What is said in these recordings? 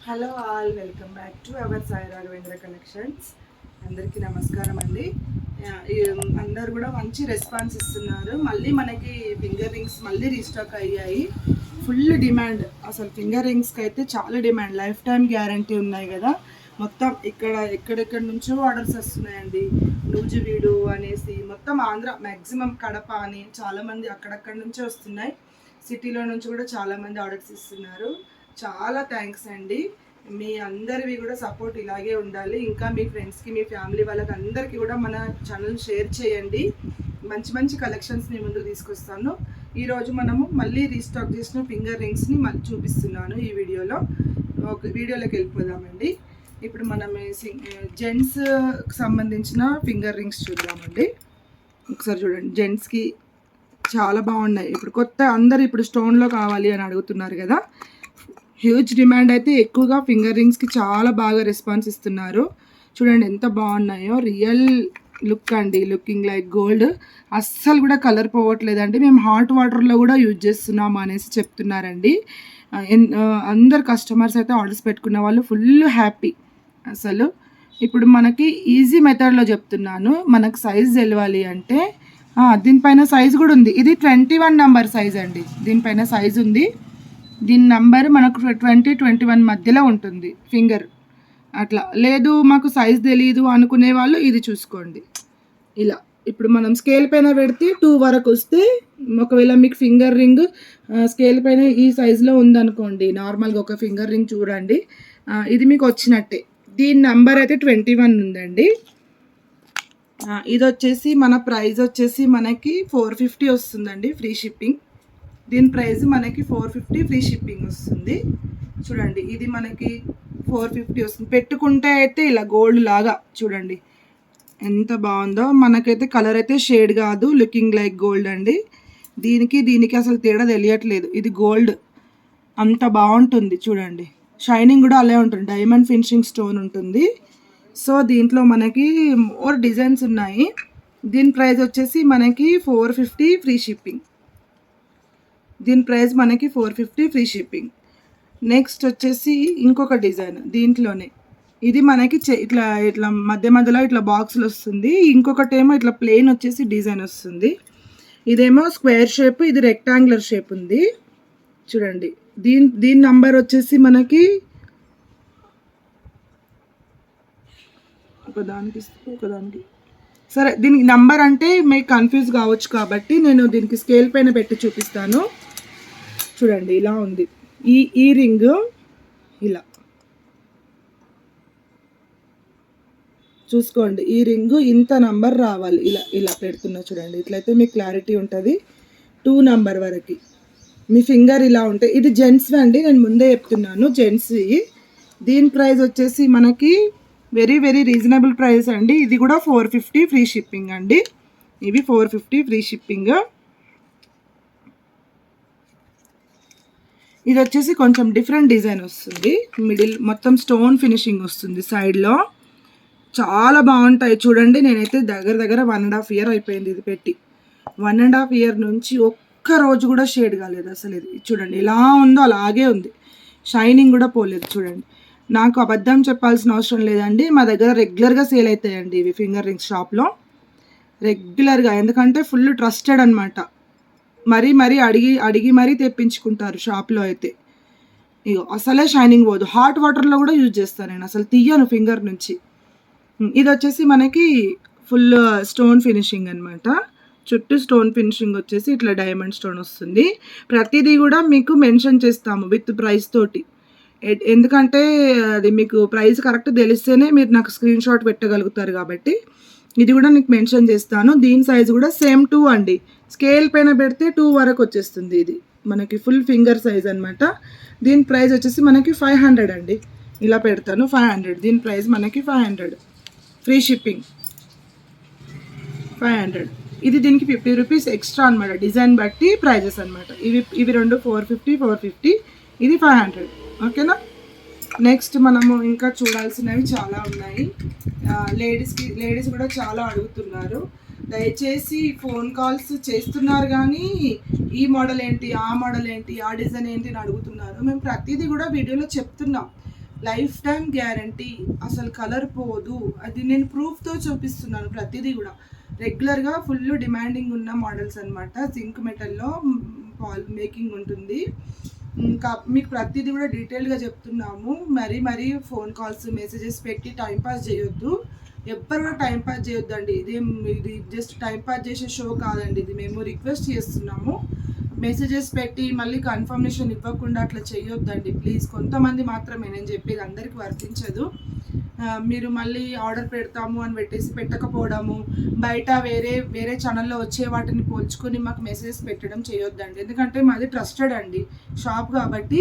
Hello all welcome back to our Sai Raghavendra collections అందరికీ నమస్కారం అండి. అందరు కూడా మంచి రెస్పాన్స్ ఇస్తున్నారు. మళ్ళీ మనకి ఫింగర్ రింగ్స్ మళ్ళీ రీస్టాక్ అయ్యాయి. ఫుల్ డిమాండ్ అసలు ఫింగర్ రింగ్స్కి అయితే చాలా డిమాండ్ లైఫ్ టైం గ్యారంటీ ఉన్నాయి కదా. మొత్తం ఇక్కడ ఎక్కడెక్కడి నుంచో ఆర్డర్స్ వస్తున్నాయండి. నూజివీడు అనేసి మొత్తం ఆంధ్ర మ్యాక్సిమం కడప అని చాలామంది అక్కడక్కడి నుంచే వస్తున్నాయి. సిటీలో నుంచి కూడా చాలామంది ఆర్డర్స్ ఇస్తున్నారు. చాలా థ్యాంక్స్ అండి. మీ అందరివి కూడా సపోర్ట్ ఇలాగే ఉండాలి. ఇంకా మీ ఫ్రెండ్స్కి మీ ఫ్యామిలీ వాళ్ళకి అందరికీ కూడా మన ఛానల్ షేర్ చేయండి. మంచి మంచి కలెక్షన్స్ ముందు తీసుకొస్తాను. ఈరోజు మనము మళ్ళీ రీస్టాక్ చేసిన ఫింగర్ రింగ్స్ని మళ్ళీ చూపిస్తున్నాను ఈ వీడియోలో. ఒక వీడియోలోకి వెళ్ళిపోదామండి. ఇప్పుడు మనం జెంట్స్ సంబంధించిన ఫింగర్ రింగ్స్ చూద్దామండి. ఒకసారి చూడండి. జెంట్స్కి చాలా బాగున్నాయి. ఇప్పుడు కొత్త అందరు ఇప్పుడు స్టోన్లో కావాలి అని అడుగుతున్నారు కదా. హ్యూజ్ డిమాండ్ అయితే ఎక్కువగా ఫింగర్ రింగ్స్కి చాలా బాగా రెస్పాన్స్ ఇస్తున్నారు. చూడండి ఎంత బాగున్నాయో. రియల్ లుక్ అండి. Looking like gold. అస్సలు కూడా కలర్ పోవట్లేదండి. మేము హాట్ వాటర్లో కూడా యూజ్ చేస్తున్నాము అనేసి చెప్తున్నారండి. అందరు కస్టమర్స్ అయితే ఆర్డర్స్ పెట్టుకున్న వాళ్ళు ఫుల్ హ్యాపీ. అసలు ఇప్పుడు మనకి ఈజీ మెథడ్లో చెప్తున్నాను. మనకు సైజ్ తెలవాలి అంటే దీనిపైన సైజ్ కూడా ఉంది. ఇది ట్వంటీ వన్ నెంబర్ సైజ్ అండి. దీనిపైన సైజ్ ఉంది. దీని నంబర్ మనకు ట్వంటీ ట్వంటీ వన్ మధ్యలో ఉంటుంది. ఫింగర్ అట్లా. లేదు మాకు సైజ్ తెలియదు అనుకునే వాళ్ళు ఇది చూసుకోండి. ఇలా. ఇప్పుడు మనం స్కేల్ పైన పెడితే టూ వరకు వస్తే ఒకవేళ మీకు ఫింగర్ రింగ్ స్కేల్ పైన ఈ సైజులో ఉందనుకోండి నార్మల్గా ఒక ఫింగర్ రింగ్ చూడండి. ఇది మీకు వచ్చినట్టే. దీని నంబర్ అయితే ట్వంటీ వన్ ఉందండి. ఇది వచ్చేసి మన ప్రైస్ వచ్చేసి మనకి ఫోర్ ఫిఫ్టీ వస్తుందండి ఫ్రీ షిప్పింగ్. దీని ప్రైస్ మనకి ఫోర్ ఫిఫ్టీ ఫ్రీ షిప్పింగ్ వస్తుంది. చూడండి ఇది మనకి ఫోర్ ఫిఫ్టీ వస్తుంది. పెట్టుకుంటే అయితే ఇలా గోల్డ్ లాగా చూడండి. ఎంత బాగుందో. మనకైతే కలర్ అయితే షేడ్ కాదు లుకింగ్ లైక్ గోల్డ్ అండి. దీనికి దీనికి అసలు తేడా తెలియట్లేదు. ఇది గోల్డ్. అంత బాగుంటుంది చూడండి. షైనింగ్ కూడా అలాగే ఉంటుంది. డైమండ్ ఫినిషింగ్ స్టోన్ ఉంటుంది. సో దీంట్లో మనకి మోర్ డిజైన్స్ ఉన్నాయి. దీని ప్రైస్ వచ్చేసి మనకి ఫోర్ ఫిఫ్టీ ఫ్రీ షిప్పింగ్ దీని ప్రైస్ మనకి four fifty free shipping next వచ్చేసి ఇంకొక డిజైన్ దీంట్లోనే. ఇది మనకి చె- ఇట్లా ఇట్లా మధ్య మధ్యలో ఇట్లా బాక్స్లు వస్తుంది. ఇంకొకటి ఏమో ఇట్లా ప్లెయిన్ వచ్చేసి డిజైన్ వస్తుంది. ఇదేమో స్క్వేర్ షేప్ ఇది రెక్టాంగులర్ షేప్ ఉంది. చూడండి. దీని దీని నంబర్ వచ్చేసి మనకి ఒకదానికి ఇస్తే ఒకదానికి. సరే దీనికి నంబర్ అంటే మీకు కన్ఫ్యూజ్ కావచ్చు కాబట్టి నేను దీనికి స్కేల్ పైన పెట్టి చూపిస్తాను. చూడండి ఇలా ఉంది. ఈ ఈ రింగ్ ఇలా. చూసుకోండి ఈ రింగ్ ఇంత నంబర్ రావాలి. ఇలా ఇలా పెడుతున్నా చూడండి. ఇట్లయితే మీకు క్లారిటీ ఉంటుంది. టూ నంబర్ వరకు. మీ ఫింగర్ ఇలా ఉంటాయి ఇది జెంట్స్ అండి. నేను ముందే చెప్తున్నాను జెంట్స్ దీని ప్రైస్ వచ్చేసి మనకి వెరీ వెరీ రీజనబుల్ ప్రైస్ అండి. ఇది కూడా ఫోర్ ఫిఫ్టీ ఫ్రీ షిప్పింగ్ అండి. ఇవి ఫోర్ ఫిఫ్టీ ఫ్రీ షిప్పింగ్. ఇది వచ్చేసి కొంచెం డిఫరెంట్ డిజైన్ వస్తుంది. మిడిల్ మొత్తం స్టోన్ ఫినిషింగ్ వస్తుంది సైడ్లో. చాలా బాగుంటాయి. చూడండి నేనైతే దగ్గర దగ్గర వన్ అండ్ హాఫ్ ఇయర్ అయిపోయింది ఇది పెట్టి. వన్ అండ్ హాఫ్ ఇయర్ నుంచి ఒక్క రోజు కూడా షేడ్ కాలేదు అసలు ఇది. చూడండి ఎలా ఉందో అలాగే ఉంది. షైనింగ్ కూడా పోలేదు చూడండి. నాకు అబద్ధం చెప్పాల్సిన అవసరం లేదండి. మా దగ్గర రెగ్యులర్గా సేల్ అవుతాయండి ఇవి ఫింగర్ రింగ్స్ షాప్లో. రెగ్యులర్గా ఎందుకంటే ఫుల్ ట్రస్టెడ్ అనమాట మరీ మరీ అడిగి అడిగి మరీ తెప్పించుకుంటారు షాప్లో అయితే. ఇగో అసలే షైనింగ్ పోదు. హాట్ వాటర్లో కూడా యూజ్ చేస్తాను నేను. అసలు తీయను ఫింగర్ నుంచి. ఇది వచ్చేసి మనకి ఫుల్ స్టోన్ ఫినిషింగ్ అనమాట చుట్టూ స్టోన్ ఫినిషింగ్ వచ్చేసి ఇట్లా డైమండ్ స్టోన్ వస్తుంది. ప్రతిదీ కూడా మీకు మెన్షన్ చేస్తాము విత్ ప్రైస్ తోటి. ఎందుకంటే అది మీకు ప్రైస్ కరెక్ట్ తెలిస్తేనే మీరు నాకు స్క్రీన్ షాట్ పెట్టగలుగుతారు కాబట్టి. ఇది కూడా నీకు మెన్షన్ చేస్తాను. దీని సైజ్ కూడా సేమ్ టూ అండి. స్కేల్ పైన పెడితే టూ వరకు వచ్చేస్తుంది ఇది. మనకి ఫుల్ ఫింగర్ సైజ్ అన్నమాట. దీని ప్రైస్ వచ్చేసి మనకి ఫైవ్ హండ్రెడ్ అండి. ఇలా పెడతాను. Five hundred. దీని ప్రైస్ మనకి five hundred. Free shipping. Five hundred. ఇది దీనికి ఫిఫ్టీ రూపీస్ ఎక్స్ట్రా అనమాట డిజైన్ బట్టి ప్రైజెస్ అనమాట ఇవి ఇవి రెండు ఫోర్ ఫిఫ్టీ ఫోర్ ఫిఫ్టీ. ఇది ఫైవ్ హండ్రెడ్. ఓకేనా? నెక్స్ట్ మనము ఇంకా చూడాల్సినవి చాలా ఉన్నాయి. లేడీస్కి లేడీస్ కూడా చాలా అడుగుతున్నారు. దయచేసి ఫోన్ కాల్స్ చేస్తున్నారు కానీ ఈ మోడల్ ఏంటి ఆ మోడల్ ఏంటి ఆ డిజైన్ ఏంటి అని అడుగుతున్నారు. మేము ప్రతిదీ కూడా వీడియోలో చెప్తున్నాం. లైఫ్ టైం గ్యారంటీ అసలు కలర్ పోదు. అది నేను ప్రూఫ్తో చూపిస్తున్నాను ప్రతిదీ కూడా. రెగ్యులర్గా ఫుల్ డిమాండింగ్ ఉన్న మోడల్స్ అనమాట జింక్ మెటల్లో పాల్ మేకింగ్ ఉంటుంది. ఇంకా మీకు ప్రతిదీ కూడా డీటెయిల్గా చెప్తున్నాము. మరీ మరీ ఫోన్ కాల్స్ మెసేజెస్ పెట్టి టైంపాస్ చేయొద్దు. ఎవ్వరు కూడా టైం పాస్ చేయొద్దండి. ఇదేం ఇది జస్ట్ టైం పాస్ చేసే షో కాదండి ఇది. మేము రిక్వెస్ట్ చేస్తున్నాము. మెసేజెస్ పెట్టి మళ్ళీ కన్ఫర్మేషన్ ఇవ్వకుండా అట్లా చేయొద్దండి. ప్లీజ్ కొంతమంది మాత్రమే. నేను చెప్పేది అందరికీ వర్తించదు. మీరు మళ్ళీ ఆర్డర్ పెడతాము అని పెట్టేసి పెట్టకపోవడము బయట వేరే వేరే ఛానల్లో వచ్చే వాటిని పోల్చుకొని మాకు మెసేజ్ పెట్టడం చేయొద్దండి. ఎందుకంటే మాది ట్రస్టెడ్ అండి షాప్ కాబట్టి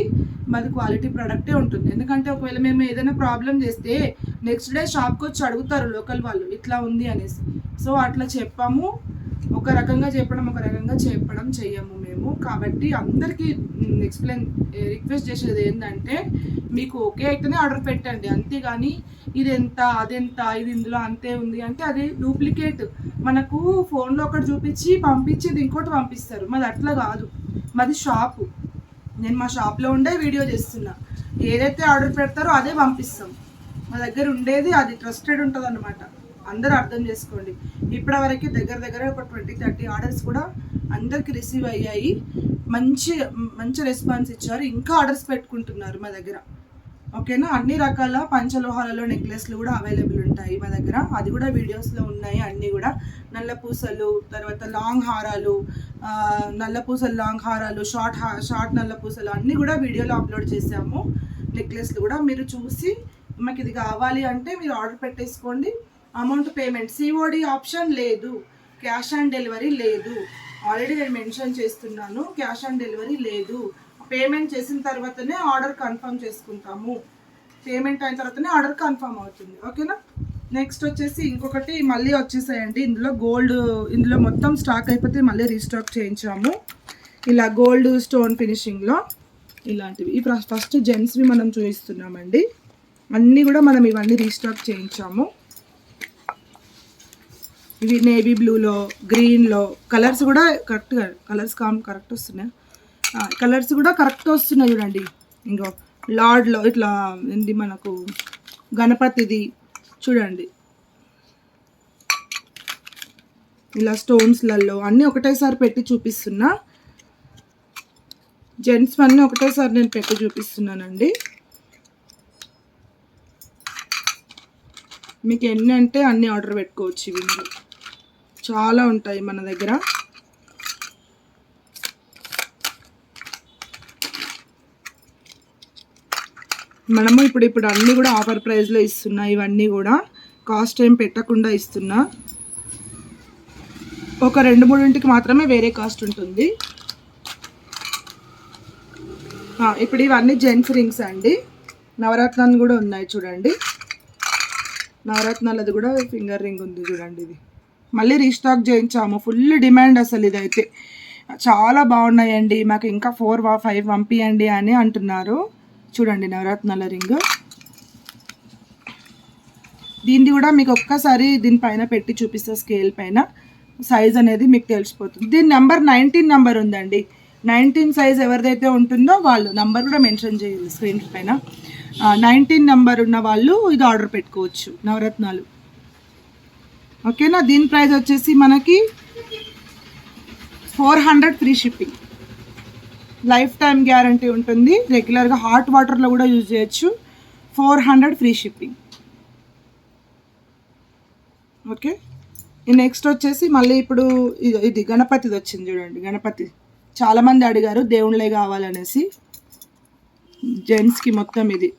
మాది క్వాలిటీ ప్రోడక్టే ఉంటుంది. ఎందుకంటే ఒకవేళ మేము ఏదైనా ప్రాబ్లం చేస్తే నెక్స్ట్ డే షాప్కి వచ్చి అడుగుతారు లోకల్ వాళ్ళు ఇట్లా ఉంది అనేసి. సో అట్లా చెప్పాము. ఒక రకంగా చెప్పడం ఒక రకంగా చెప్పడం చెయ్యము మేము. కాబట్టి అందరికీ ఎక్స్ప్లెయిన్ రిక్వెస్ట్ చేసేది ఏంటంటే మీకు ఓకే అయితేనే ఆర్డర్ పెట్టండి. అంతేగాని ఇది ఎంత అదెంత ఇది ఇందులో అంతే ఉంది అంటే అది డూప్లికేట్. మనకు ఫోన్లో ఒకటి చూపించి పంపించేది ఇంకోటి పంపిస్తారు. మాది అట్లా కాదు. మాది షాపు. నేను మా షాప్లో ఉండే వీడియో చేస్తున్నా. ఏదైతే ఆర్డర్ పెడతారో అదే పంపిస్తాం. మా దగ్గర ఉండేది అది ట్రస్టెడ్ ఉంటుంది అనమాట అందరూ అర్థం చేసుకోండి. ఇప్పటివరకు దగ్గర దగ్గర ఒక ట్వంటీ థర్టీ ఆర్డర్స్ కూడా అందరికి రిసీవ్ అయ్యాయి. మంచి మంచి రెస్పాన్స్ ఇచ్చారు. ఇంకా ఆర్డర్స్ పెట్టుకుంటున్నారు మా దగ్గర. ఓకేనా? అన్ని రకాల పంచలోహాలలో నెక్లెస్లు కూడా అవైలబుల్ ఉంటాయి మా దగ్గర. అది కూడా వీడియోస్లో ఉన్నాయి అన్నీ కూడా. నల్ల పూసలు తర్వాత లాంగ్ హారాలు నల్ల పూసలు లాంగ్ హారాలు షార్ట్ హా షార్ట్ నల్ల పూసలు అన్నీ కూడా వీడియోలో అప్లోడ్ చేసాము నెక్లెస్లు కూడా మీరు చూసి మాకు ఇది కావాలి అంటే మీరు ఆర్డర్ పెట్టేసుకోండి. అమౌంట్ పేమెంట్ సిఓడి ఆప్షన్ లేదు. క్యాష్ ఆన్ డెలివరీ లేదు. ఆల్రెడీ నేను మెన్షన్ చేస్తున్నాను. క్యాష్ ఆన్ డెలివరీ లేదు. పేమెంట్ చేసిన తర్వాతనే ఆర్డర్ కన్ఫర్మ్ చేసుకుంటాము. పేమెంట్ అయిన తర్వాతనే ఆర్డర్ కన్ఫర్మ్ అవుతుంది. ఓకేనా? నెక్స్ట్ వచ్చేసి ఇంకొకటి మళ్ళీ వచ్చేసాయండి. ఇందులో గోల్డ్ ఇందులో మొత్తం స్టాక్ అయిపోతే మళ్ళీ రీస్టాక్ చేయించాము. ఇలా గోల్డ్ స్టోన్ ఫినిషింగ్లో ఇలాంటివి. ఈ ఫస్ట్ జెంట్స్వి మనం చూపిస్తున్నామండి అన్నీ కూడా మనం ఇవన్నీ రీస్టాక్ చేయించాము. ఇవి నేవీ బ్లూలో గ్రీన్లో కలర్స్ కూడా కరెక్ట్గా కలర్స్ కామ్ కరెక్ట్ వస్తున్నాయి. కలర్స్ కూడా కరెక్ట్ వస్తున్నాయి చూడండి. ఇంకో లార్డ్లో ఇట్లా ఏంటి మనకు గణపతిది చూడండి. ఇలా స్టోన్స్లలో అన్నీ ఒకటేసారి పెట్టి చూపిస్తున్నా. జెంట్స్ అన్నీ ఒకటేసారి నేను పెట్టి చూపిస్తున్నానండి. మీకు ఎన్ని అంటే అన్నీ ఆర్డర్ పెట్టుకోవచ్చు ఇవి చాలా ఉంటాయి మన దగ్గర. మనము ఇప్పుడు ఇప్పుడు అన్నీ కూడా ఆఫర్ ప్రైస్లో ఇస్తున్నా ఇవన్నీ కూడా కాస్ట్ ఏం పెట్టకుండా ఇస్తున్నా. ఒక రెండు మూడింటికి మాత్రమే వేరే కాస్ట్ ఉంటుంది. ఇప్పుడు ఇవన్నీ జెంట్స్ రింగ్స్ అండి. నవరత్నాలు కూడా ఉన్నాయి చూడండి. నవరత్నాలది కూడా ఫింగర్ రింగ్ ఉంది చూడండి ఇది. మళ్ళీ రీస్టాక్ చేయించాము. ఫుల్ డిమాండ్ అసలు ఇదైతే. చాలా బాగున్నాయండి. మాకు ఇంకా ఫోర్ ఫైవ్ పంపియండి అని అంటున్నారు. చూడండి నవరత్నాల రింగ్. దీన్ని కూడా మీకు ఒక్కసారి దీనిపైన పెట్టి చూపిస్తా స్కేల్ పైన. సైజ్ అనేది మీకు తెలిసిపోతుంది. దీని నెంబర్ నైన్టీన్ నెంబర్ ఉందండి. నైన్టీన్ సైజ్ ఎవరిదైతే ఉంటుందో వాళ్ళు నెంబర్ కూడా మెన్షన్ చేయాలి స్క్రీన్ పైన. నైన్టీన్ నెంబర్ ఉన్న వాళ్ళు ఇది ఆర్డర్ పెట్టుకోవచ్చు నవరత్నాలు. ఓకేనా? దీని ప్రైస్ వచ్చేసి మనకి four hundred free shipping. Lifetime guarantee ఉంటుంది. రెగ్యులర్గా హాట్ వాటర్లో కూడా యూజ్ చేయొచ్చు. Four hundred free shipping okay next వచ్చేసి మళ్ళీ ఇప్పుడు ఇది ఇది గణపతిది వచ్చింది చూడండి. గణపతి. చాలామంది అడిగారు దేవుళ్ళే కావాలనేసి. జెంట్స్కి మొత్తం ఇది.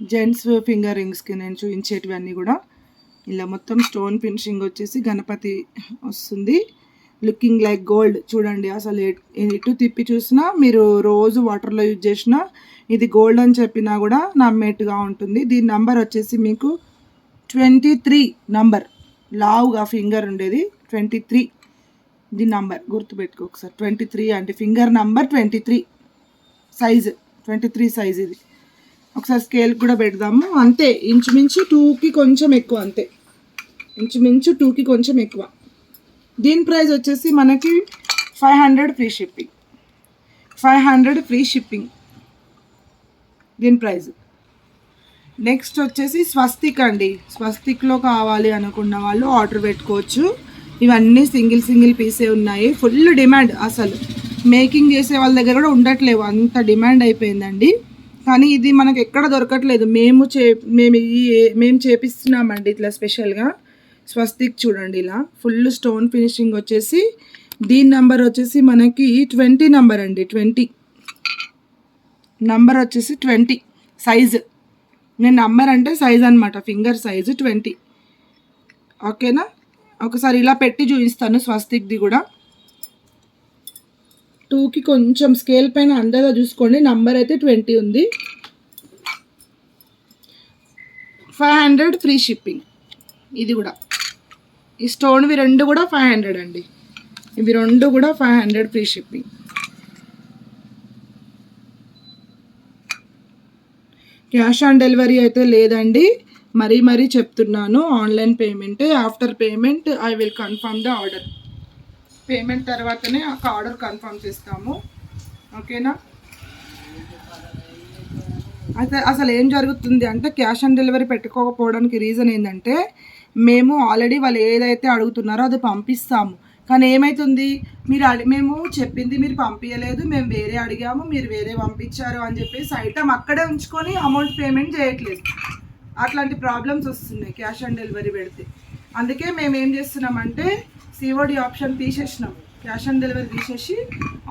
జెంట్స్ ఫింగర్ రింగ్స్కి నేను చూపించేటివన్నీ కూడా. ఇలా మొత్తం స్టోన్ ఫినిషింగ్ వచ్చేసి గణపతి వస్తుంది. Looking like gold. చూడండి అసలు ఇటు ఎటు తిప్పి చూసినా మీరు రోజు వాటర్లో యూజ్ చేసినా ఇది గోల్డ్ అని చెప్పినా కూడా నమ్మేట్టుగా ఉంటుంది. దీని నంబర్ వచ్చేసి మీకు ట్వంటీ త్రీ నంబర్. లావుగా ఫింగర్ ఉండేది ట్వంటీ త్రీ. దీని నంబర్ గుర్తుపెట్టుకో ఒకసారి. ట్వంటీ త్రీ అంటే finger number twenty three. Size twenty three size ఇది. ఒకసారి స్కేల్ కూడా పెడదాము. అంతే ఇంచుమించు టూకి కొంచెం ఎక్కువ అంతే. ఇంచుమించు టూకి కొంచెం ఎక్కువ. దీని ప్రైస్ వచ్చేసి మనకి five hundred free shipping. Five hundred free shipping. దీని ప్రైస్. నెక్స్ట్ వచ్చేసి స్వస్తిక్ అండి. స్వస్తిక్లో కావాలి అనుకున్న వాళ్ళు ఆర్డర్ పెట్టుకోవచ్చు. ఇవన్నీ సింగిల్ సింగిల్ పీసే ఉన్నాయి. ఫుల్ డిమాండ్ అసలు. మేకింగ్ చేసే వాళ్ళ దగ్గర కూడా ఉండట్లేవు. అంత డిమాండ్ అయిపోయిందండి. కానీ ఇది మనకు ఎక్కడ దొరకట్లేదు. మేము చే మేము ఈ మేము చేపిస్తున్నామండి ఇట్లా స్పెషల్గా స్వస్తిక్ చూడండి ఇలా. ఫుల్ స్టోన్ ఫినిషింగ్ వచ్చేసి దీని నంబర్ వచ్చేసి మనకి ట్వంటీ నంబర్ అండి ట్వంటీ నంబర్ వచ్చేసి ట్వంటీ సైజు నేను నంబర్ అంటే సైజ్ అనమాట ఫింగర్ సైజు ట్వంటీ ఓకేనా ఒకసారి ఇలా పెట్టి చూపిస్తాను స్వస్తిక్ది కూడా. టూకి కొంచెం స్కేల్ పైన అందరూ చూసుకోండి నంబర్ అయితే ట్వంటీ ఉంది. ఫైవ్ హండ్రెడ్ ఫ్రీ షిప్పింగ్ ఇది కూడా. ఈ స్టోన్వి రెండు కూడా ఫైవ్ హండ్రెడ్ అండి. ఇవి రెండు కూడా five hundred free shipping cash on delivery అయితే లేదండి. మరీ మరీ చెప్తున్నాను. Online పేమెంటే after payment I will confirm the order payment తర్వాతనే ఒక ఆర్డర్ కన్ఫర్మ్ చేస్తాము. ఓకేనా అయితే అసలు ఏం జరుగుతుంది అంటే క్యాష్ ఆన్ డెలివరీ పెట్టుకోకపోవడానికి రీజన్ ఏంటంటే మేము ఆల్రెడీ వాళ్ళు ఏదైతే అడుగుతున్నారో అది పంపిస్తాము. కానీ ఏమవుతుంది మీరు అడి మేము చెప్పింది మీరు పంపించలేదు మేము వేరే అడిగాము మీరు వేరే పంపించారు అని చెప్పేసి ఐటమ్ అక్కడే ఉంచుకొని అమౌంట్ పేమెంట్ చేయట్లేదు. అట్లాంటి ప్రాబ్లమ్స్ వస్తున్నాయి క్యాష్ ఆన్ డెలివరీ పెడితే. అందుకే మేము ఏం చేస్తున్నామంటే సిఓడి ఆప్షన్ తీసేసినాం. క్యాష్ ఆన్ డెలివరీ తీసేసి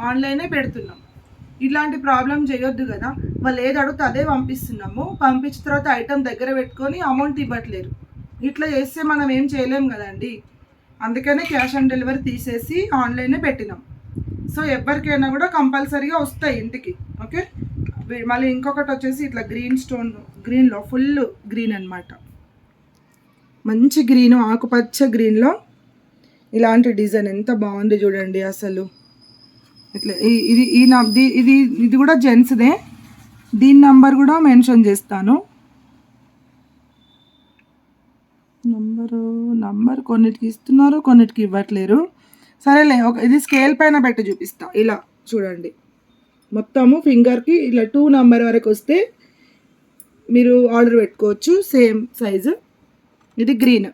ఆన్లైనే పెడుతున్నాం. ఇలాంటి ప్రాబ్లం చేయొద్దు కదా. వాళ్ళు ఏది అడిగితే అదే పంపిస్తున్నాము. పంపించిన తర్వాత ఐటమ్ దగ్గర పెట్టుకొని అమౌంట్ ఇవ్వట్లేరు ఇట్లా చేస్తే మనం ఏం చేయలేం కదండి. అందుకనే క్యాష్ ఆన్ డెలివరీ తీసేసి ఆన్లైనే పెట్టినాం. సో ఎవరికైనా కూడా కంపల్సరీగా వస్తాయి ఇంటికి. ఓకే? మళ్ళీ ఇంకొకటి వచ్చేసి ఇట్లా గ్రీన్ స్టోన్ గ్రీన్లో ఫుల్ గ్రీన్ అన్నమాట. మంచి గ్రీన్ ఆకుపచ్చ గ్రీన్లో ఇలాంటి డిజైన్ ఎంత బాగుంది చూడండి అసలు. ఇట్లా ఈ- ఇది ఈ నం- ఇది ఇది కూడా జెంట్స్దే. దీని నంబర్ కూడా మెన్షన్ చేస్తాను. నంబరు నంబర్ కొన్నిటికి ఇస్తున్నారు కొన్నిటికి ఇవ్వట్లేరు. సరేలే ఒక ఇది స్కేల్ పైన పెట్టి చూపిస్తా. ఇలా చూడండి. మొత్తము ఫింగర్కి ఇలా టూ నంబర్ వరకు వస్తే మీరు ఆర్డర్ పెట్టుకోవచ్చు. Same size. ఇది గ్రీన్.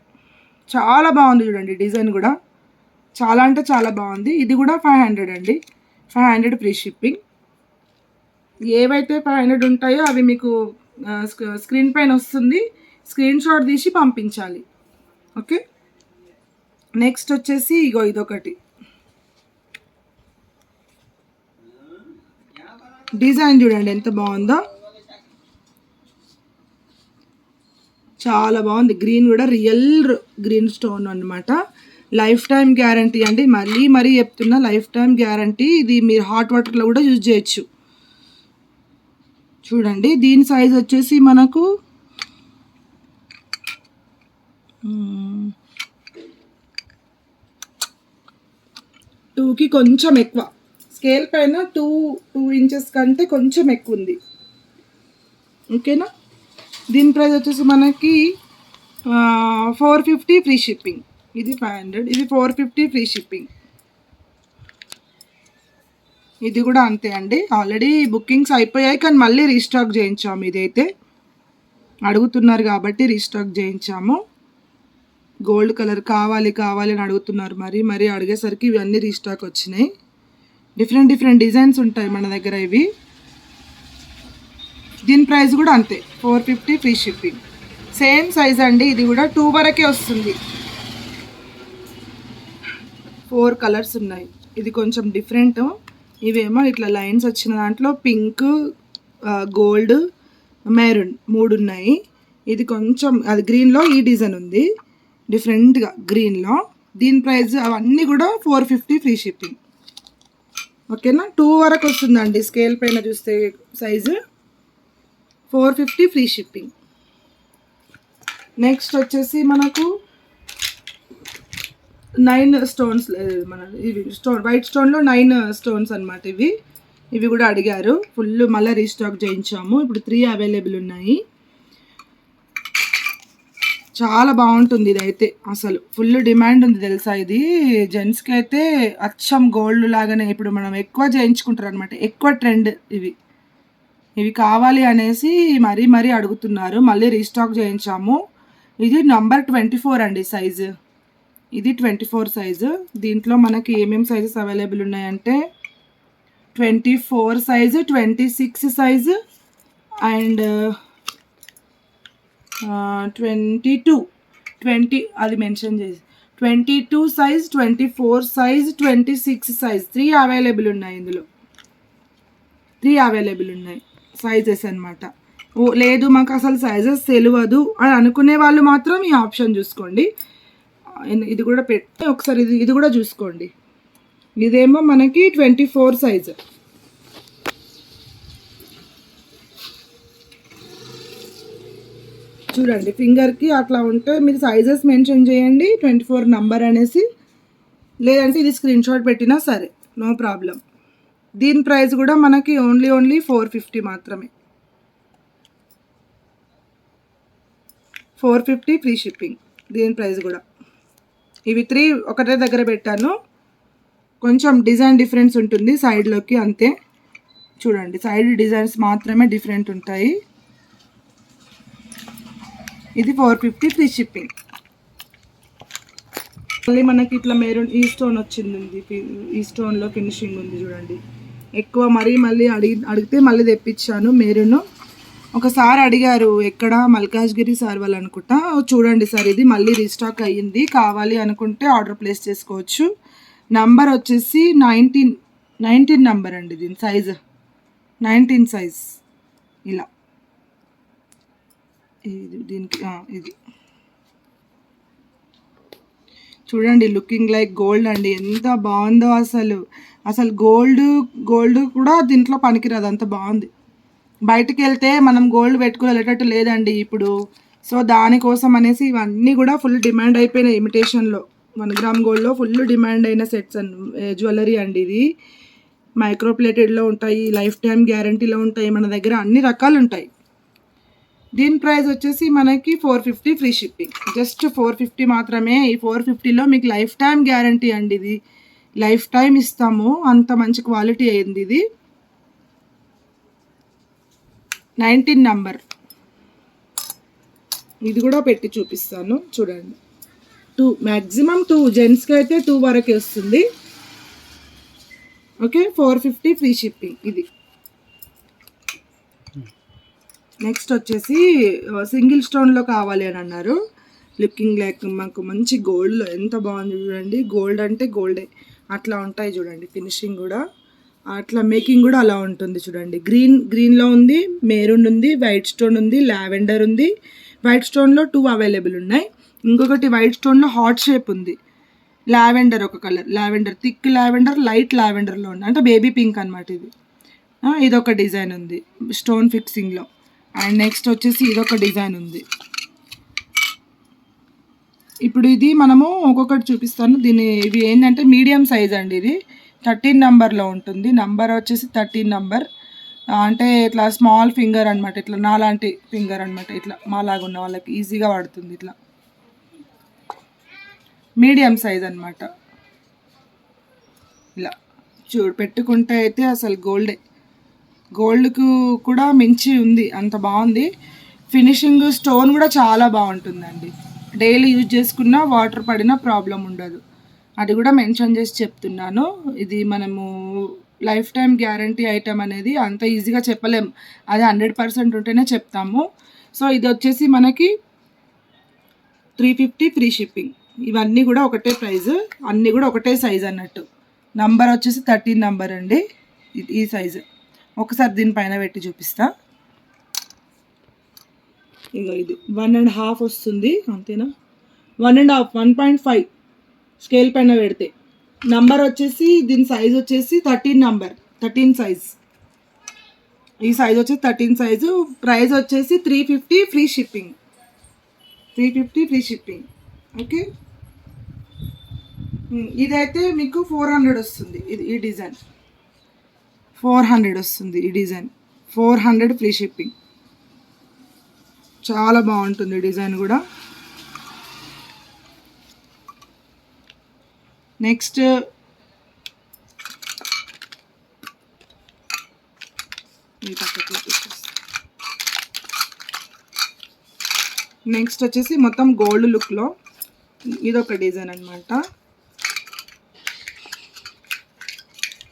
చాలా బాగుంది చూడండి డిజైన్ కూడా. చాలా అంటే చాలా బాగుంది. ఇది కూడా ఫైవ్ హండ్రెడ్ అండి. Five hundred free shipping. ఏవైతే ఫైవ్ హండ్రెడ్ ఉంటాయో అవి మీకు స్క్రీన్ పైన వస్తుంది. స్క్రీన్ షాట్ తీసి పంపించాలి. ఓకే? నెక్స్ట్ వచ్చేసి ఇగో ఇదొకటి. డిజైన్ చూడండి ఎంత బాగుందో. చాలా బాగుంది. గ్రీన్ కూడా రియల్ గ్రీన్ స్టోన్ అన్నమాట. లైఫ్ టైం గ్యారంటీ అండి. మళ్ళీ మరీ చెప్తున్నా లైఫ్ టైం గ్యారంటీ. ఇది మీరు హాట్ వాటర్లో కూడా యూజ్ చేయొచ్చు. చూడండి దీని సైజ్ వచ్చేసి మనకు Hmm. టూకి కొంచెం ఎక్కువ. స్కేల్ పైన టూ టూ ఇంచెస్ కంటే కొంచెం ఎక్కువ ఉంది. ఓకేనా దీని ప్రైస్ వచ్చేసి మనకి ఫోర్ ఫిఫ్టీ ఫ్రీ షిప్పింగ్ ఇది ఫైవ్ హండ్రెడ్ ఇది ఫోర్ ఫిఫ్టీ ఫ్రీ షిప్పింగ్ ఇది కూడా అంతే అండి. ఆల్రెడీ బుకింగ్స్ అయిపోయాయి కానీ మళ్ళీ రీస్టాక్ చేయించాము. ఇదైతే అడుగుతున్నారు కాబట్టి రీస్టాక్ చేయించాము. గోల్డ్ కలర్ కావాలి కావాలి అని అడుగుతున్నారు మరి. మరి అడిగేసరికి ఇవన్నీ రీస్టాక్ వచ్చినాయి. డిఫరెంట్ డిఫరెంట్ డిజైన్స్ ఉంటాయి మన దగ్గర ఇవి. దీని ప్రైస్ కూడా అంతే four fifty free shipping same size అండి ఇది కూడా టూ వరకే వస్తుంది. ఫోర్ కలర్స్ ఉన్నాయి. ఇది కొంచెం డిఫరెంట్ ఇవేమో ఇట్లా లైన్స్ వచ్చిన దాంట్లో పింక్ గోల్డ్ మెరూన్ మూడు ఉన్నాయి. ఇది కొంచెం అది గ్రీన్లో ఈ డిజైన్ ఉంది. డిఫరెంట్గా గ్రీన్లో. దీని ప్రైస్ అవన్నీ కూడా ఫోర్ ఫిఫ్టీ ఫ్రీ షిప్పింగ్. ఓకేనా? టూ వరకు వస్తుందండి స్కేల్ పైన చూస్తే size. Four fifty free shipping. Next వచ్చేసి మనకు నైన్ స్టోన్స్ మన ఇవి స్టోన్ వైట్ స్టోన్లో నైన్ స్టోన్స్ అనమాట ఇవి. ఇవి కూడా అడిగారు. ఫుల్ మళ్ళీ రీస్టాక్ చేయించాము. ఇప్పుడు త్రీ అవైలబుల్ ఉన్నాయి. చాలా బాగుంటుంది ఇది అయితే అసలు. ఫుల్ డిమాండ్ ఉంది తెలుసా ఇది. జెంట్స్కి అయితే అచ్చం గోల్డ్ లాగానే ఇప్పుడు మనం ఎక్కువ చేయించుకుంటారు అనమాట ఎక్కువ ట్రెండ్ ఇవి. ఇవి కావాలి అనేసి మరీ మరీ అడుగుతున్నారు. మళ్ళీ రీస్టాక్ చేయించాము. ఇది నంబర్ ట్వంటీ ఫోర్ అండి సైజు ఇది ట్వంటీ ఫోర్ సైజు దీంట్లో మనకి ఏమేమి సైజెస్ అవైలబుల్ ఉన్నాయంటే twenty four size twenty six size and twenty two. Twenty అది మెన్షన్ చేసి. Twenty two size twenty four size twenty six size three available ఉన్నాయి ఇందులో. త్రీ అవైలబుల్ ఉన్నాయి. సైజెస్ అనమాట ఓ లేదు మాకు అసలు సైజెస్ తెలియదు అని అనుకునే వాళ్ళు మాత్రం ఈ ఆప్షన్ చూసుకోండి. ఇది కూడా పెట్టి ఒకసారి ఇది ఇది కూడా చూసుకోండి. ఇదేమో మనకి ట్వంటీ ఫోర్ సైజ్ చూడండి ఫింగర్కి అట్లా ఉంటే మీరు సైజెస్ మెన్షన్ చేయండి ట్వంటీ ఫోర్ నంబర్ అనేసి. లేదంటే ఇది స్క్రీన్ షాట్ పెట్టినా సరే నో ప్రాబ్లం దీని ప్రైస్ కూడా మనకి ఓన్లీ ఓన్లీ ఫోర్ ఫిఫ్టీ మాత్రమే. ఫోర్ ఫిఫ్టీ ఫ్రీ షిప్పింగ్ దీని ప్రైస్ కూడా. ఇవి త్రీ ఒకటే దగ్గర పెట్టాను. కొంచెం డిజైన్ డిఫరెన్స్ ఉంటుంది సైడ్లోకి అంతే. చూడండి సైడ్ డిజైన్స్ మాత్రమే డిఫరెంట్ ఉంటాయి. ఇది ఫోర్ ఫిఫ్టీ ఫ్రీ షిప్పింగ్. మళ్ళీ మనకి ఇట్లా మెరూన్ ఈ స్టోన్ వచ్చింది ఈ స్టోన్లో ఫినిషింగ్ ఉంది చూడండి. ఎక్కువ మరీ మళ్ళీ అడిగి అడిగితే మళ్ళీ తెప్పించాను మెరూన్. ఒకసారి అడిగారు ఎక్కడ మల్కాజ్గిరి సార్ వాళ్ళు అనుకుంటా చూడండి సార్ ఇది మళ్ళీ రీస్టాక్ అయ్యింది. కావాలి అనుకుంటే ఆర్డర్ ప్లేస్ చేసుకోవచ్చు. నంబర్ వచ్చేసి నైన్టీన్ నైన్టీన్ నంబర్ అండి దీని సైజ్. Nineteen size. ఇలా. ఇది దీనికి ఇది. చూడండి లుకింగ్ లైక్ గోల్డ్ అండి. ఎంత బాగుందో అసలు. అసలు గోల్డ్ గోల్డ్ కూడా దీంట్లో పనికిరాదు. అంత బాగుంది. బయటకు వెళ్తే మనం గోల్డ్ పెట్టుకుని వెళ్ళేటట్టు లేదండి ఇప్పుడు. సో దానికోసం అనేసి ఇవన్నీ కూడా ఫుల్ డిమాండ్ అయిపోయినాయి ఇమిటేషన్లో వన్ గ్రామ్ గోల్డ్లో ఫుల్ డిమాండ్ అయిన సెట్స్ అండ్ జ్యువెలరీ అండి ఇది. మైక్రోప్లేటెడ్లో ఉంటాయి లైఫ్ టైం గ్యారంటీలో ఉంటాయి మన దగ్గర అన్ని రకాలు ఉంటాయి. దీని ప్రైస్ వచ్చేసి మనకి four fifty free shipping. Just four fifty మాత్రమే. ఈ ఫోర్ ఫిఫ్టీలో మీకు లైఫ్ టైం గ్యారంటీ అండి ఇది. లైఫ్ టైం ఇస్తాము. అంత మంచి క్వాలిటీ అయింది ఇది. Nineteen number. ఇది కూడా పెట్టి చూపిస్తాను. చూడండి. టూ మ్యాక్సిమం టూ జెంట్స్కి అయితే టూ వరకే వస్తుంది. Okay four fifty free shipping ఇది. నెక్స్ట్ వచ్చేసి సింగిల్ స్టోన్లో కావాలి అని అన్నారు. లుకింగ్ లైక్ మాకు మంచి గోల్డ్లో ఎంత బాగుంది చూడండి. గోల్డ్ అంటే గోల్డే అట్లా ఉంటాయి చూడండి ఫినిషింగ్ కూడా. అట్లా మేకింగ్ కూడా అలా ఉంటుంది చూడండి. గ్రీన్ గ్రీన్లో ఉంది మెరూన్ ఉంది వైట్ స్టోన్ ఉంది లావెండర్ ఉంది. వైట్ స్టోన్లో టూ అవైలబుల్ ఉన్నాయి. ఇంకొకటి వైట్ స్టోన్లో హాట్ షేప్ ఉంది. లావెండర్ ఒక colour lavender thick lavender light లావెండర్లో ఉంది. అంటే బేబీ పింక్ అనమాట ఇది. ఇదొక డిజైన్ ఉంది స్టోన్ ఫిక్సింగ్లో అండ్ నెక్స్ట్ వచ్చేసి ఇదొక డిజైన్ ఉంది. ఇప్పుడు ఇది మనము ఒక్కొక్కటి చూపిస్తాను. దీని ఇవి ఏంటంటే మీడియం సైజ్ అండి ఇది. థర్టీన్ నెంబర్లో ఉంటుంది. నంబర్ వచ్చేసి థర్టీన్ నెంబర్. అంటే ఇట్లా స్మాల్ ఫింగర్ అనమాట ఇట్లా నాలాంటి ఫింగర్ అనమాట ఇట్లా మాలాగా ఉన్న వాళ్ళకి ఈజీగా పడుతుంది ఇట్లా. మీడియం సైజ్ అనమాట ఇలా. చూడు పెట్టుకుంటే అయితే అసలు గోల్డే. గోల్డ్కు కూడా మించి ఉంది అంత బాగుంది. ఫినిషింగ్ స్టోన్ కూడా చాలా బాగుంటుందండి. డైలీ యూజ్ చేసుకున్న వాటర్ పడినా ప్రాబ్లం ఉండదు. అది కూడా మెన్షన్ చేసి చెప్తున్నాను. ఇది మనము లైఫ్ టైం గ్యారంటీ ఐటమ్ అనేది అంత ఈజీగా చెప్పలేం. అది హండ్రెడ్ పర్సెంట్ ఉంటేనే చెప్తాము. సో ఇది వచ్చేసి మనకి త్రీ ఫిఫ్టీ ఫ్రీ షిప్పింగ్. ఇవన్నీ కూడా ఒకటే ప్రైస్ అన్నీ కూడా ఒకటే సైజ్ అన్నట్టు. నంబర్ వచ్చేసి థర్టీన్ నంబర్ అండి. ఈ సైజు. ఒకసారి దీనిపైన పెట్టి చూపిస్తా. ఇగో ఇది. వన్ అండ్ హాఫ్ వస్తుంది అంతేనా? One and half one point five scale పైన పెడితే. నంబర్ వచ్చేసి దీని సైజ్ వచ్చేసి థర్టీన్ నంబర్ థర్టీన్ సైజ్ ఈ సైజ్ వచ్చేసి థర్టీన్ సైజు ప్రైస్ వచ్చేసి three fifty free shipping three fifty free shipping okay ఇదైతే మీకు ఫోర్ హండ్రెడ్ వస్తుంది ఇది ఈ డిజైన్ ఫోర్ హండ్రెడ్ వస్తుంది ఈ design. Four hundred free shipping. చాలా బాగుంటుంది డిజైన్ కూడా. నెక్స్ట్ నెక్స్ట్ వచ్చేసి మొత్తం గోల్డ్ లుక్లో ఇదొక డిజైన్ అనమాట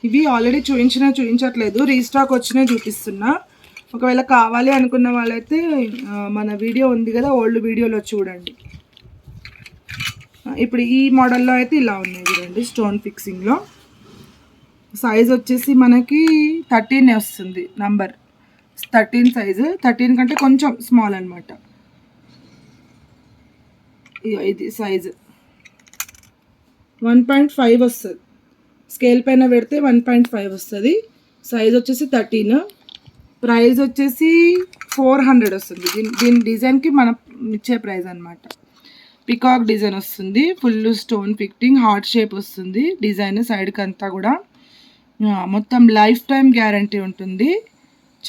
ఇవి ఆల్రెడీ చూపించినా చూపించట్లేదు రీస్టాక్ వచ్చినాయి చూపిస్తున్నా. ఒకవేళ కావాలి అనుకున్న వాళ్ళైతే మన వీడియో ఉంది కదా ఓల్డ్ వీడియోలో చూడండి. ఇప్పుడు ఈ మోడల్లో అయితే ఇలా ఉన్నాయి చూడండి స్టోన్ ఫిక్సింగ్లో. సైజ్ వచ్చేసి మనకి థర్టీన్ వస్తుంది నంబర్. థర్టీన్ సైజు థర్టీన్ కంటే కొంచెం స్మాల్ అనమాట ఇది సైజు. వన్ పాయింట్ ఫైవ్ వస్తుంది. స్కేల్ పైన పెడితే వన్ పాయింట్ ఫైవ్ వస్తుంది. సైజ్ వచ్చేసి థర్టీన్. ప్రైస్ వచ్చేసి ఫోర్ హండ్రెడ్ వస్తుంది. దీని దీని డిజైన్కి మనం ఇచ్చే ప్రైస్ అనమాట పికాక్ డిజైన్ వస్తుంది. Full stone fitting heart shape వస్తుంది. డిజైన్ సైడ్కి అంతా కూడా మొత్తం లైఫ్ టైం గ్యారంటీ ఉంటుంది.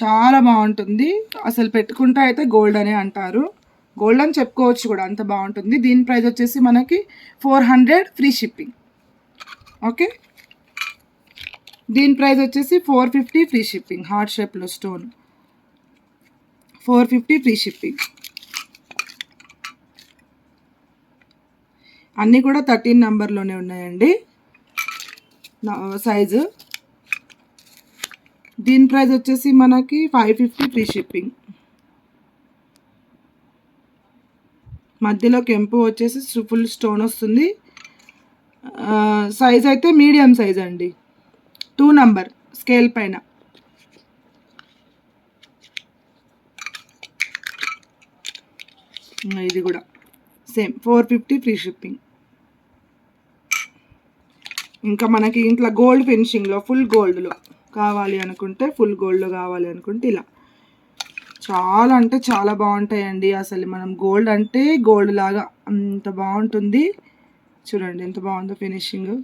చాలా బాగుంటుంది. అసలు పెట్టుకుంటే అయితే గోల్డ్ అనే అంటారు. గోల్డ్ అని చెప్పుకోవచ్చు కూడా అంత బాగుంటుంది. దీని ప్రైస్ వచ్చేసి మనకి four hundred free shipping okay దీని ప్రైస్ వచ్చేసి four fifty free shipping heart షేప్లో stone. Four fifty free shipping. అన్నీ కూడా థర్టీన్ నెంబర్లోనే ఉన్నాయండి. సైజు. దీని ప్రైస్ వచ్చేసి మనకి ఫైవ్ ఫిఫ్టీ ఫ్రీ షిప్పింగ్. మధ్యలో కెంపు వచ్చేసి ఫుల్ స్టోన్ వస్తుంది. సైజ్ అయితే మీడియం సైజ్ అండి. టూ నంబర్ స్కేల్ పైన. ఇది కూడా. Same four fifty free shipping. ఇంకా మనకి ఇంట్లో గోల్డ్ ఫినిషింగ్లో ఫుల్ గోల్డ్లో కావాలి అనుకుంటే ఫుల్ గోల్డ్లో కావాలి అనుకుంటే ఇలా. చాలా అంటే చాలా బాగుంటాయండి. అసలు మనం గోల్డ్ అంటే గోల్డ్ లాగా అంత బాగుంటుంది. చూడండి ఎంత బాగుందో ఫినిషింగ్.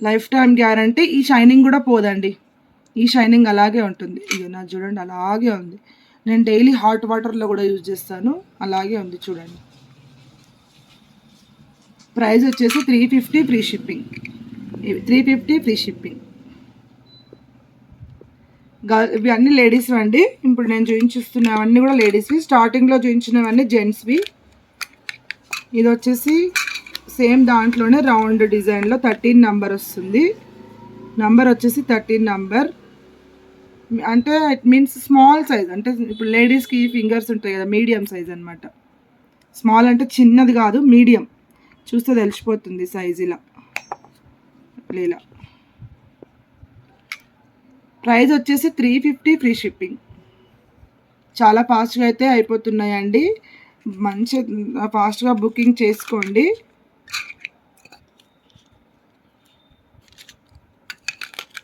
లైఫ్ టైం గ్యారంటీ ఈ షైనింగ్ కూడా పోదండి. ఈ షైనింగ్ అలాగే ఉంటుంది. ఇది నా చూడండి అలాగే ఉంది. నేను డైలీ హాట్ వాటర్లో కూడా యూజ్ చేస్తాను. అలాగే ఉంది చూడండి. ప్రైస్ వచ్చేసి three fifty free shipping. Three fifty free shipping. ఇవి అన్నీ లేడీస్వి అండి. ఇప్పుడు నేను చూపించిస్తున్నవన్నీ కూడా లేడీస్వి. స్టార్టింగ్లో చూపించినవన్నీ జెంట్స్వి. ఇది వచ్చేసి సేమ్ దాంట్లోనే రౌండ్ డిజైన్లో థర్టీన్ నంబర్ వస్తుంది. నంబర్ వచ్చేసి థర్టీన్ నంబర్. అంటే ఇట్ మీన్స్ స్మాల్ సైజ్ అంటే ఇప్పుడు లేడీస్కి ఫింగర్స్ ఉంటాయి కదా మీడియం సైజ్ అనమాట స్మాల్ అంటే చిన్నది కాదు మీడియం. చూస్తే తెలిసిపోతుంది సైజ్ ఇలా. ఇలా ప్రైస్ వచ్చేసి త్రీ ఫిఫ్టీ ఫ్రీ షిప్పింగ్ చాలా ఫాస్ట్గా అయితే అయిపోతున్నాయండి. మంచి ఫాస్ట్గా బుకింగ్ చేసుకోండి.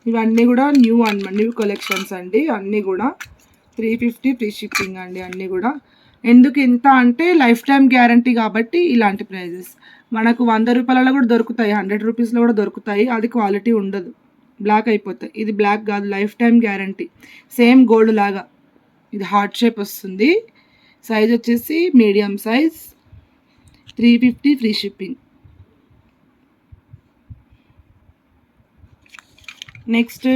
ఇవన్నీ కూడా న్యూ అనమాట న్యూ కలెక్షన్స్ అండి. అన్నీ కూడా త్రీ ఫిఫ్టీ ఫ్రీ షిప్పింగ్ అండి అన్నీ కూడా. ఎందుకు ఇంత అంటే లైఫ్ టైం గ్యారంటీ కాబట్టి ఇలాంటి ప్రైజెస్ మనకు వంద రూపాయలలో కూడా దొరుకుతాయి హండ్రెడ్ రూపీస్లో కూడా దొరుకుతాయి. అది క్వాలిటీ ఉండదు. బ్లాక్ అయిపోతాయి. ఇది బ్లాక్ కాదు lifetime guarantee same gold లాగా. ఇది హార్ట్ షేప్ వస్తుంది. సైజ్ వచ్చేసి medium size three fifty free shipping next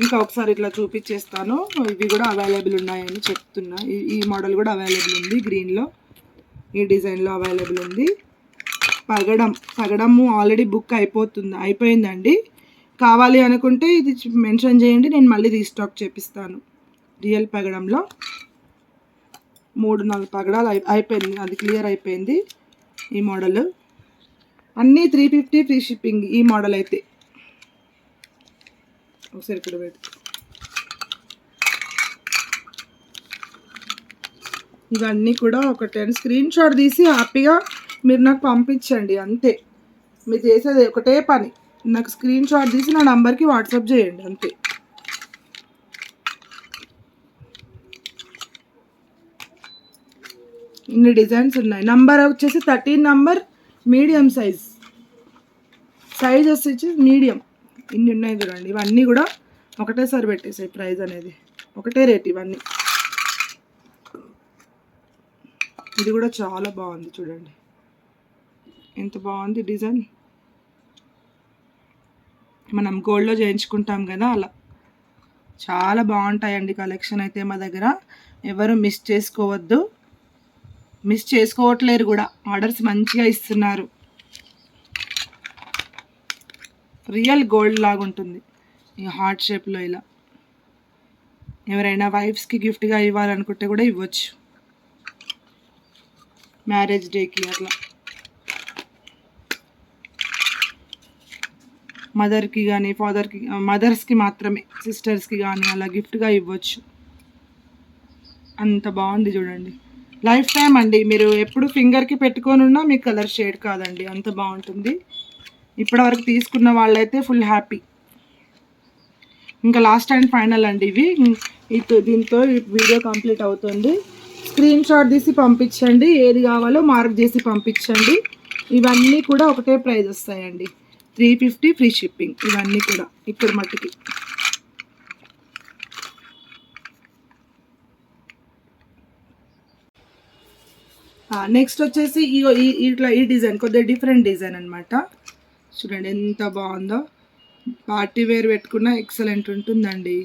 ఇంకా ఒకసారి ఇట్లా చూపించేస్తాను. ఇవి కూడా అవైలబుల్ ఉన్నాయని చెప్తున్నా. ఈ- ఈ మోడల్ కూడా అవైలబుల్ ఉంది గ్రీన్లో ఈ డిజైన్లో అవైలబుల్ ఉంది. పగడం పగడము ఆల్రెడీ బుక్ అయిపోతుంది అయిపోయిందండి. కావాలి అనుకుంటే ఇది మెన్షన్ చేయండి నేను మళ్ళీ రీస్టాక్ చేపిస్తాను. రియల్ పగడంలో. మూడు నాలుగు పగడాలు అయిపోయింది అది క్లియర్ అయిపోయింది ఈ మోడల్ అన్నీ త్రీ ఫిఫ్టీ ఫ్రీ షిప్పింగ్ ఈ మోడల్ అయితే. ఒకసారి ఇక్కడ పెట్టు. ఇవన్నీ కూడా ఒక టెన్ స్క్రీన్ షాట్ తీసి హ్యాపీగా మీరు నాకు పంపించండి అంతే. మీరు చేసేది ఒకటే పని. నాకు స్క్రీన్ షాట్ తీసి నా నంబర్కి వాట్సాప్ చేయండి అంతే. ఇన్ని డిజైన్స్ ఉన్నాయి. నంబర్ వచ్చేసి thirteen number medium size. Size వచ్చేసి మీడియం. ఇన్ని ఉన్నాయి చూడండి. ఇవన్నీ కూడా ఒకటేసారి పెట్టేసాయి ప్రైస్ అనేది. ఒకటే రేట్ ఇవన్నీ. ఇది కూడా చాలా బాగుంది చూడండి. ఎంత బాగుంది డిజైన్. మనం గోల్డ్లో చేయించుకుంటాం కదా అలా. చాలా బాగుంటాయండి కలెక్షన్ అయితే మా దగ్గర. ఎవరు మిస్ చేసుకోవద్దు. మిస్ చేసుకోవట్లేరు కూడా. ఆర్డర్స్ మంచిగా ఇస్తున్నారు. రియల్ గోల్డ్ లాగా ఉంటుంది ఈ హార్ట్ షేప్లో ఇలా. ఎవరైనా వైఫ్స్కి గిఫ్ట్గా ఇవ్వాలనుకుంటే కూడా ఇవ్వచ్చు. మ్యారేజ్ డేకి అట్లా. మదర్కి కానీ ఫాదర్కి మదర్స్కి మాత్రమే సిస్టర్స్కి కానీ అలా గిఫ్ట్గా ఇవ్వచ్చు. అంత బాగుంది చూడండి. లైఫ్ టైం అండి. మీరు ఎప్పుడు ఫింగర్కి పెట్టుకొని ఉన్నా మీ కలర్ షేడ్ కాదండి. అంత బాగుంటుంది. ఇప్పటివరకు తీసుకున్న వాళ్ళైతే ఫుల్ హ్యాపీ. ఇంకా లాస్ట్ అండ్ ఫైనల్ అండి ఇవి. ఇది దీంతో వీడియో కంప్లీట్ అవుతుంది. స్క్రీన్ షాట్ తీసి పంపించండి. ఏది కావాలో మార్క్ చేసి పంపించండి. ఇవన్నీ కూడా ఒకటే ప్రైస్ వస్తాయండి. Three fifty free shipping. ఇవన్నీ కూడా ఇప్పుడు మట్టుకి. నెక్స్ట్ వచ్చేసి ఇగో ఈ ఇట్లా ఈ డిజైన్ కొద్దిగా డిఫరెంట్ డిజైన్ అనమాట చూడండి ఎంత బాగుందో. పార్టీ వేర్ పెట్టుకున్న ఎక్సలెంట్ ఉంటుందండి.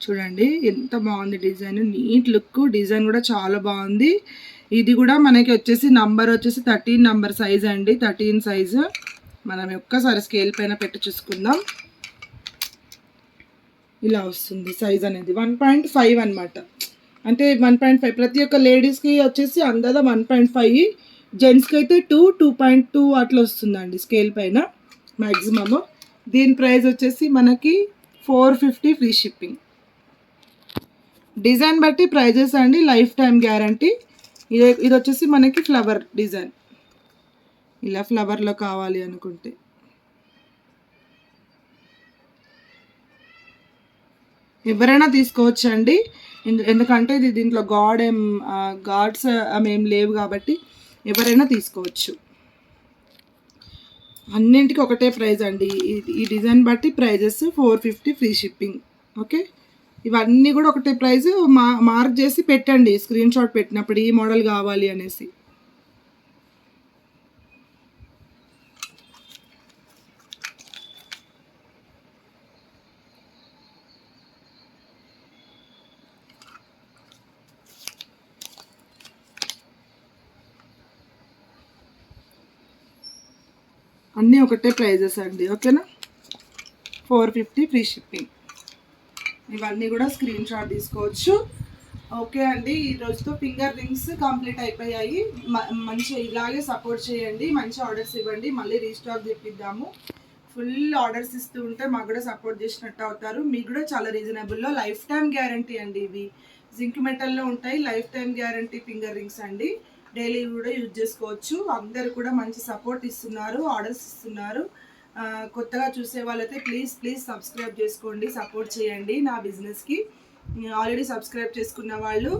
చూడండి ఎంత బాగుంది డిజైన్. నీట్ లుక్ డిజైన్ కూడా చాలా బాగుంది. ఇది కూడా మనకి వచ్చేసి నంబర్ వచ్చేసి థర్టీన్ నంబర్ సైజ్ అండి. Thirteen size. మనం ఒక్కసారి స్కేల్ పైన పెట్టి చూసుకుందాం. ఇలా వస్తుంది సైజ్ అనేది. వన్ పాయింట్ ఫైవ్ అనమాట అంటే వన్ పాయింట్ ఫైవ్. ప్రతి ఒక్క లేడీస్కి వచ్చేసి అందాదా వన్ పాయింట్ ఫైవ్. జెంట్స్కి అయితే టూ టూ పాయింట్ టూ అట్లా వస్తుందండి స్కేల్ పైన. మ్యాక్సిమము దీని ప్రైస్ వచ్చేసి మనకి four fifty free shipping design బట్టి ప్రైజెస్ అండి లైఫ్ టైం గ్యారంటీ. ఇది ఇది వచ్చేసి మనకి ఫ్లవర్ డిజైన్. ఇలా ఫ్లవర్లో కావాలి అనుకుంటే. ఎవరైనా తీసుకోవచ్చండి. ఎందుకంటే ఇది దీంట్లో గాడ్ ఏం గాడ్స్ ఏం లేవు కాబట్టి ఎవరైనా తీసుకోవచ్చు. అన్నింటికి ఒకటే ప్రైస్ అండి. ఈ- ఈ డిజైన్ బట్టి prices four fifty free shipping. Okay? ఇవన్నీ కూడా ఒకటే ప్రైజ్ మా మార్క్ చేసి పెట్టండి. స్క్రీన్ షాట్ పెట్టినప్పుడు ఈ మోడల్ కావాలి అనేసి. అన్నీ ఒకటే ప్రైజెస్ అండి ఓకేనా? Four fifty free shipping. ఇవన్నీ కూడా స్క్రీన్ షాట్ తీసుకోవచ్చు. ఓకే అండి ఈ రోజుతో ఫింగర్ రింగ్స్ కంప్లీట్ అయిపోయాయి. మ- మంచి ఇలాగే సపోర్ట్ చేయండి మంచి ఆర్డర్స్ ఇవ్వండి మళ్ళీ రీస్టాక్ తెప్పిద్దాము. ఫుల్ ఆర్డర్స్ ఇస్తూ ఉంటే మాకు కూడా సపోర్ట్ చేసినట్టు అవుతారు. మీకు కూడా చాలా రీజనబుల్లో లైఫ్ టైం గ్యారంటీ అండి ఇవి. జింక్ మెటల్లో ఉంటాయి lifetime guarantee finger rings అండి. డైలీ కూడా యూజ్ చేసుకోవచ్చు. అందరు కూడా మంచి సపోర్ట్ ఇస్తున్నారు ఆర్డర్స్ ఇస్తున్నారు. కొత్తగా చూసే వాళ్ళైతే ప్లీజ్ ప్లీజ్ సబ్స్క్రైబ్ చేసుకోండి సపోర్ట్ చేయండి నా బిజినెస్కి. ఆల్రెడీ సబ్స్క్రైబ్ చేసుకున్న వాళ్ళు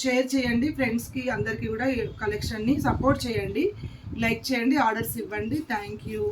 షేర్ చేయండి ఫ్రెండ్స్కి అందరికీ కూడా కలెక్షన్ని సపోర్ట్ చేయండి. లైక్ చేయండి ఆర్డర్స్ ఇవ్వండి. Thank you.